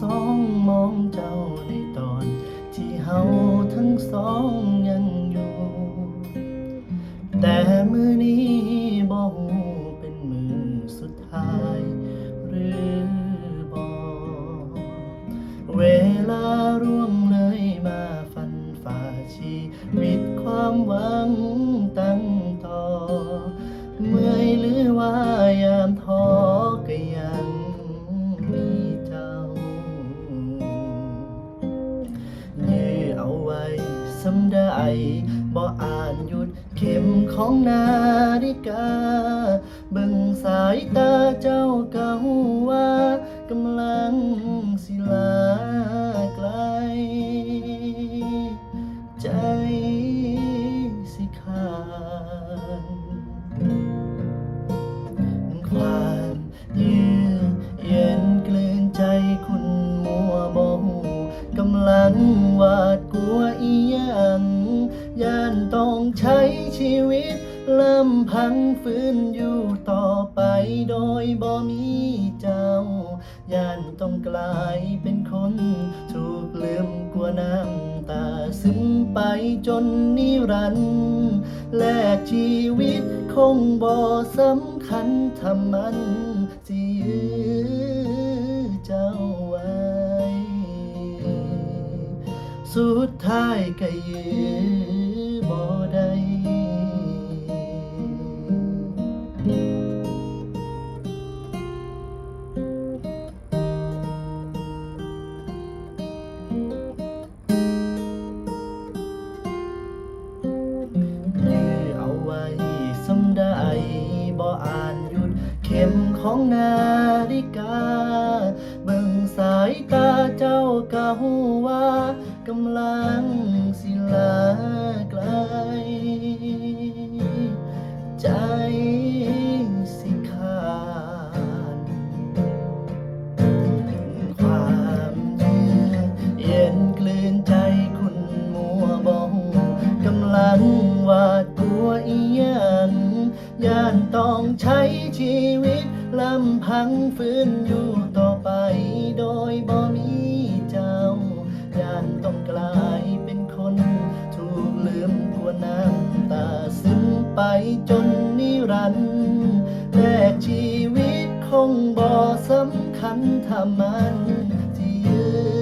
สองมองเจ้าในตอน ที่เฮาทั้งสองยังอยู่ แต่มือนี้บ่ฮู้เป็นมือสุดท้าย หรือบ่เวลาร่วงเลยมาฟันฝ่าชีวิตความหวังแต่ ได้บ่อ่านหยุดเข็มของนาฬิกา เบิ่งสายตาเจ้าเก่าว่ากำลังสิลาไกล ใจสิขาดความเยือกเย็นกลืนใจคุณมัวบ่หูกำลังวาดกลัว ใช้ชีวิตลำพังฟื้นอยู่ต่อไปโดยบ่มีเจ้า ย่านต้องกลายเป็นคนถูกลืมกลัวน้ำตาซึมไปจนนิรันดร์แลกชีวิตคงบ่สำคัญทำมันสิยื้อเจ้าไว้ สุดท้ายก็ยื้อ มของนาฬิกา เบิ่งสายตาเจ้าก็หูว่ากำลังสิลา ต้องใช้ชีวิตลำพังฟื้นอยู่ต่อไปโดยบ่มีเจ้าย่านต้องกลายเป็นคน ถูกลืมกลัวน้ำตาซึมไปจนนิรันดร์แลกชีวิตคงบ่สำคัญถ้ามันจะยืน